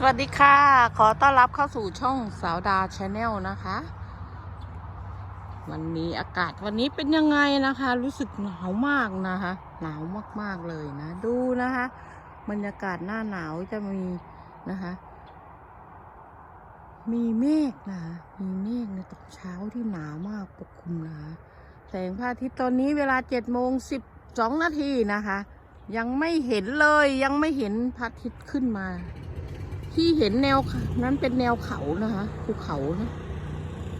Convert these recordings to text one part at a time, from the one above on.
สวัสดีค่ะ ขอต้อนรับเข้าสู่ช่องสาวดาชาแนลนะคะ วันนี้อากาศวันนี้เป็นยังไงนะคะ รู้สึกหนาวมากนะคะ หนาวมากๆเลยนะ ดูนะคะบรรยากาศหน้าหนาวจะมีนะคะ มีเมฆนะคะมีเมฆในตอนเช้าที่หนาวมากปกคลุมนะคะแสงพระอาทิตย์ตอนนี้เวลาเจ็ดโมงสิบสองนาทีนะคะ ยังไม่เห็นเลยยังไม่เห็นพระอาทิตย์ขึ้นมา ที่เห็นแนวนั้นเป็นแนวเขานะคะภูเขานะ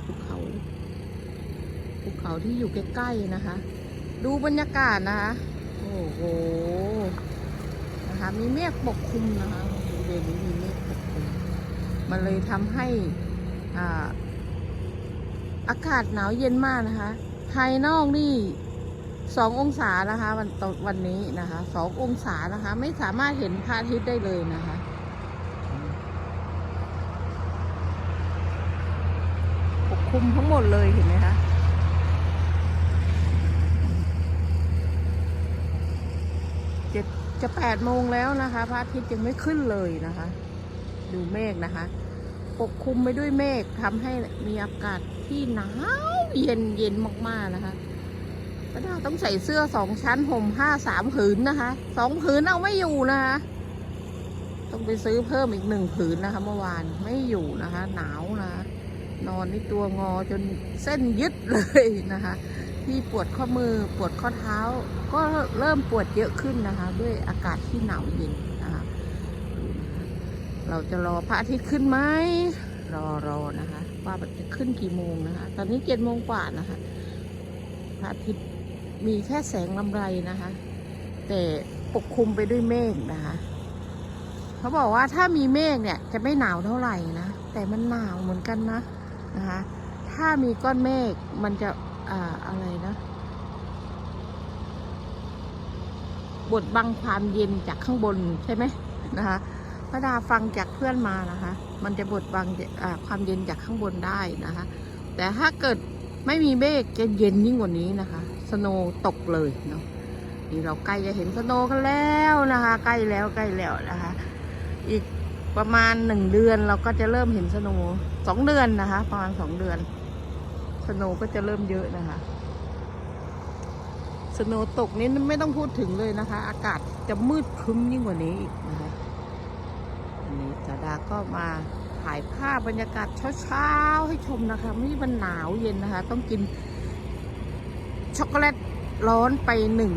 ภูเขาภูเขาที่อยู่ใกล้ๆนะคะ ดูบรรยากาศนะคะ โอ้โหนะคะมีเมฆปกคลุมนะคะบริเวณนี้มีเมฆปกคลุมมันเลยทำให้อ่าอากาศหนาวเย็นมากนะคะ ภายนอกนี่สององศานะคะ วันตอนวันนี้นะคะสององศานะคะ ไม่สามารถเห็นพระอาทิตย์ได้เลยนะคะ ปก คุมทั้งหมดเลยเห็นไหมคะเจ็ดจะแปดโมงแล้วนะคะพระอาทิตย์ยังไม่ขึ้นเลยนะคะ ดูเมฆนะคะ ปกคลุมไปด้วยเมฆทำให้มีอากาศที่หนาวเย็นเย็นมากๆนะคะก็ได้ต้องใส่เสื้อสองชั้นห่มผ้าสามผืนนะคะสองผืนเอาไม่อยู่นะคะ ต้องไปซื้อเพิ่มอีกหนึ่งผืนนะคะ เมื่อวานไม่อยู่นะคะ หนาวนะคะ นอนนี่ตัวงอจนเส้นยึดเลยนะคะ ที่ปวดข้อมือปวดข้อเท้า ก็เริ่มปวดเยอะขึ้นนะคะ ด้วยอากาศที่หนาวเย็นนะคะเราจะรอพระอาทิตย์ขึ้นไหมรอรอนะคะ ว่ามันจะขึ้นกี่โมงนะคะ ตอนนี้เจ็ดโมงกว่านะคะพระอาทิตย์มีแค่แสงลำไรนะคะ แต่ปกคลุมไปด้วยเมฆนะคะเขาบอกว่าถ้ามีเมฆเนี่ยจะไม่หนาวเท่าไหร่นะ แต่มันหนาวเหมือนกันนะ นะคะ ถ้ามีก้อนเมฆมันจะอ่าอะไรนะ บดบังความเย็นจากข้างบนใช่ไหมนะคะพระดาฟังจากเพื่อนมานะคะ มันจะบดบังความเย็นจากข้างบนได้นะคะ แต่ถ้าเกิดไม่มีเมฆจะเย็นยิ่งกว่านี้นะคะ สโนว์ตกเลยเนาะนี่เราใกล้จะเห็นสโนว์กันแล้วนะคะ ใกล้แล้วใกล้แล้วนะคะ อีก ประมาณหนึ่งเดือนเราก็จะเริ่มเห็นสโนว์สองเดือนนะคะ ประมาณสองเดือน สโนว์ก็จะเริ่มเยอะนะคะ สโนว์ตกนี้ไม่ต้องพูดถึงเลยนะคะ อากาศจะมืดครึ้มยิ่งกว่านี้อีกนะคะอันนี้สาดาก็มาถ่ายภาพบรรยากาศเช้าๆให้ชมนะคะไม่มันหนาวเย็นนะคะ ต้องกินช็อกโกแลตร้อนไปหนึ่ง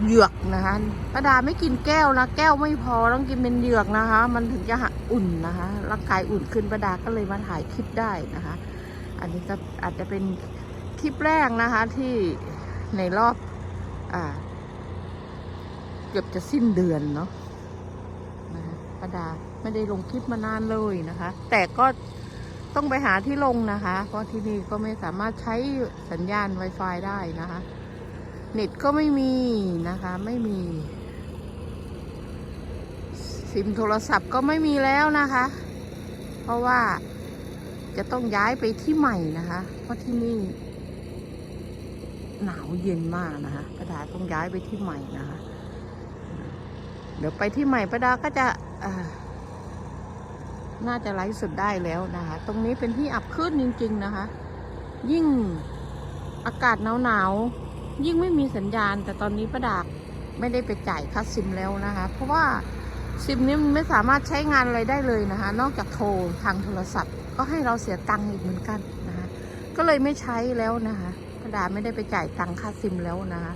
เหยือกนะคะป้าดาไม่กินแก้วนะ แก้วไม่พอต้องกินเป็นเหยือกนะคะ มันถึงจะอุ่นนะคะร่างกายอุ่นขึ้นป้าดาก็เลยมาถ่ายคลิปได้นะคะ อันนี้ก็อาจจะเป็นคลิปแรกนะคะ ที่ในรอบอ่าเกือบจะสิ้นเดือนเนาะนะคะป้าดาไม่ได้ลงคลิปมานานเลยนะคะ แต่ก็ต้องไปหาที่ลงนะคะ เพราะที่นี่ก็ไม่สามารถใช้สัญญาณ Wi-Fi ได้นะคะ เน็ตก็ไม่มีนะคะไม่มี ซิมโทรศัพท์ก็ไม่มีแล้วนะคะ เพราะว่าจะต้องย้ายไปที่ใหม่นะคะ เพราะที่นี่ หนาวเย็นมากนะคะป้าดาต้องย้ายไปที่ใหม่นะคะ เดี๋ยวไปที่ใหม่ป้าดาก็จะน่าจะไลฟ์สดได้แล้วนะคะ ตรงนี้เป็นที่อับขึ้นจริง ๆ นะคะ ยิ่งอากาศหนาวๆ ยิ่งไม่มีสัญญาณ แต่ตอนนี้ป้าดาไม่ได้ไปจ่ายค่าซิมแล้วนะคะ เพราะว่าซิมนี้มันไม่สามารถใช้งานอะไรได้เลยนะคะ นอกจากโทรทางโทรศัพท์ ก็ให้เราเสียตังค์อีกเหมือนกันนะคะ ก็เลยไม่ใช้แล้วนะคะป้าดาไม่ได้ไปจ่ายตังค่าซิมแล้วนะคะ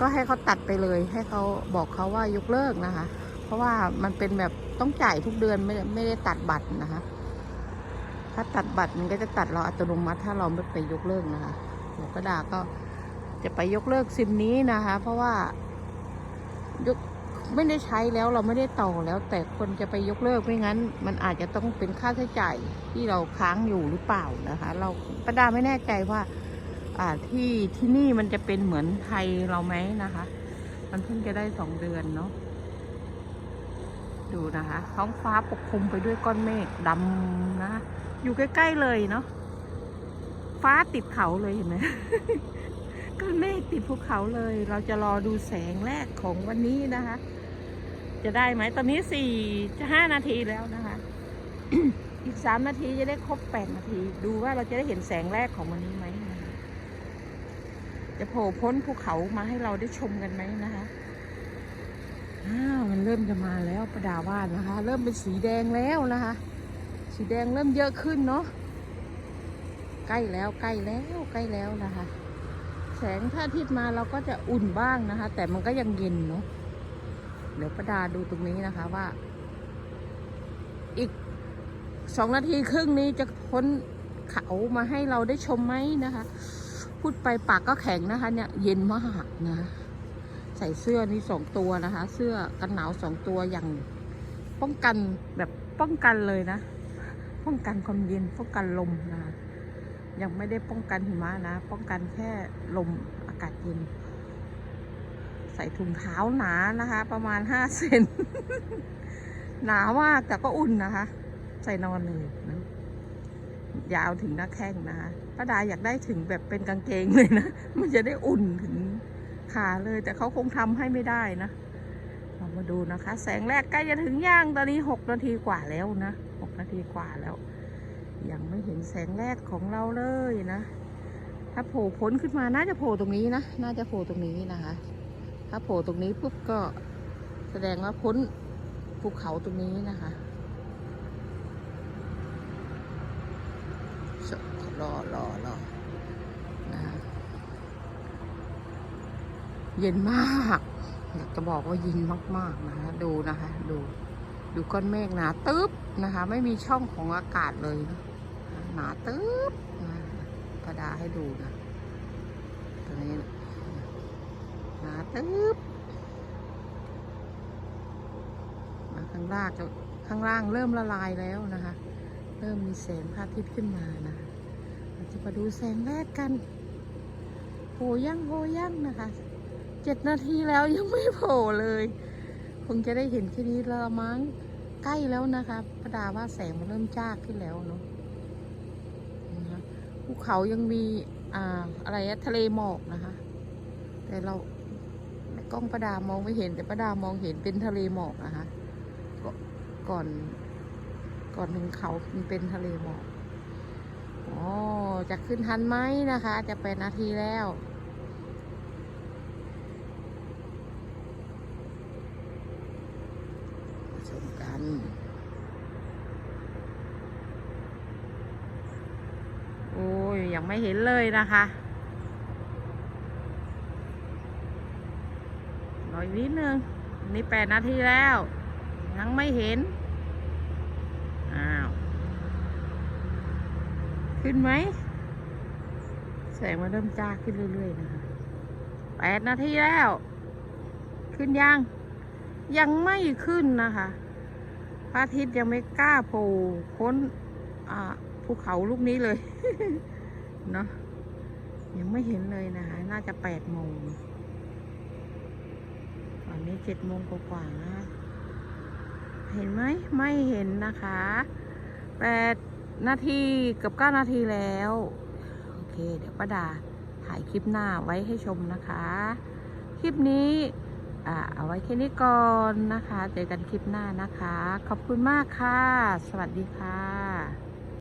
ก็ให้เขาตัดไปเลย ให้เขาบอกเขาว่ายกเลิกนะคะ เพราะว่ามันเป็นแบบต้องจ่ายทุกเดือนไม่ได้ไม่ได้ตัดบัตรนะคะ ถ้าตัดบัตรมันก็จะตัดเราอัตโนมัติถ้าเราไม่ไปยกเลิกนะคะหนูก็ดาก็ จะไปยกเลิกซิมนี้นะคะ เพราะว่ายกไม่ได้ใช้แล้วเราไม่ได้ต่อแล้ว แต่คนจะไปยกเลิกไม่งั้น มันอาจจะต้องเป็นค่าใช้จ่ายที่เราค้างอยู่หรือเปล่านะคะ เราประดาไม่แน่ใจว่า อ่าที่ที่นี่มันจะเป็นเหมือนไทยเราไหมนะคะ มันเพิ่งจะได้สองเดือนเนาะดูนะคะท้องฟ้าปกคลุมไปด้วยก้อนเมฆดำนะคะอยู่ใกล้ ๆ เลยเนาะฟ้าติดเขาเลยเห็นไหม ก้อนเมฆติดภูเขาเลย เราจะรอดูแสงแรกของวันนี้นะคะ จะได้ไหมตอนนี้สี่จะห้านาทีแล้วนะคะ อีกสามนาทีจะได้ครบแปดนาที ดูว่าเราจะได้เห็นแสงแรกของวันนี้ไหมนะคะจะโผล่พ้นภูเขามาให้เราได้ชมกันไหมนะคะอ้าวมันเริ่มจะมาแล้วประดาว่านะคะ เริ่มเป็นสีแดงแล้วนะคะ สีแดงเริ่มเยอะขึ้นเนาะใกล้แล้วใกล้แล้วใกล้แล้วนะคะ แสงพระอาทิตย์มาเราก็จะอุ่นบ้างนะคะ แต่มันก็ยังเย็นเนาะเดี๋ยวประดาดูตรงนี้นะคะว่า อีกสองนาทีครึ่งนี้จะพ้นเขามาให้เราได้ชมไหมนะคะ พูดไปปากก็แข็งนะคะ เนี่ย เย็นมากนะใส่เสื้อนี่สองตัวนะคะ เสื้อกันหนาวสองตัวอย่างป้องกันแบบป้องกันเลยนะ ป้องกันความเย็นป้องกันลมนะคะ ยังไม่ได้ป้องกันหิมะนะ ป้องกันแค่ลมอากาศเย็น ใส่ถุงเท้าหนานะคะ ประมาณห้าเซน หนาวมากแต่ก็อุ่นนะคะ ใส่นอนเลยนะยาวถึงหน้าแข้งนะคะป้าดาอยากได้ถึงแบบเป็นกางเกงเลยนะ มันจะได้อุ่นถึงขาเลย แต่เขาคงทำให้ไม่ได้นะเรามาดูนะคะ แสงแรกใกล้จะถึงย่างตอนนี้หกนาทีกว่าแล้วนะหกนาทีกว่าแล้ว ยังไม่เห็นแสงแรกของเราเลยนะ ถ้าโผล่พ้นขึ้นมาน่าจะโผล่ตรงนี้นะ น่าจะโผล่ตรงนี้นะคะ ถ้าโผล่ตรงนี้ปุ๊บก็แสดงว่าพ้นภูเขาตรงนี้นะคะรอรอรอนะเย็นมากอยากจะบอกว่าเย็นมากๆนะคะดูนะคะ ดู ดูก้อนเมฆหนาตึ๊บนะคะ ไม่มีช่องของอากาศเลยนะ หนาตึ๊บนะกระดาให้ดูนะตรงนี้หนาตึ๊บมาข้างล่างจะข้างล่างเริ่มละลายแล้วนะคะ เริ่มมีแสงพระอาทิตย์ขึ้นมานะเราจะมาดูแสงแรกกันโผล่ยังโผล่ยังนะคะเจ็ดนาทีแล้วยังไม่โผล่เลย คงจะได้เห็นแค่นี้ละมั้งใกล้แล้วนะคะประดาว่าแสงมันเริ่มจ้าขึ้นแล้วเนาะ ภูเขายังมีอ่าอะไรอะทะเลหมอกนะคะ แต่เรากล้องประดามองไม่เห็น แต่ประดามองเห็นเป็นทะเลหมอกนะคะกก่อนก่อนถึงเขาเป็นทะเลหมอกอ๋อจะขึ้นทันไหมนะคะ จะเป็นนาทีแล้วชมกัน โอ้ ยังไม่เห็นเลยนะคะรออีกนิดนึงนี่แปดนาทีแล้ว ยังไม่เห็น อ้าว ขึ้นไหม แสงมันเริ่มจ้าขึ้นเรื่อย ๆ นะคะแปดนาทีแล้ว ขึ้นยัง ยังไม่ขึ้นนะคะพระอาทิตย์ยังไม่กล้าโผล่พ้นภูเขาลูกนี้เลย เนาะยังไม่เห็นเลยนะคะ น่าจะแปดโมงตอนนี้เจ็ดโมงกว่านะเห็นไหมไม่เห็นนะคะแปดนาทีเกับเก้านาทีแล้ว โอเค เดี๋ยวป้าดาถ่ายคลิปหน้าไว้ให้ชมนะคะ คลิปนี้อ่าเอาไว้แค่นี้ก่อนนะคะ เจอกันคลิปหน้านะคะ ขอบคุณมากค่ะ สวัสดีค่ะ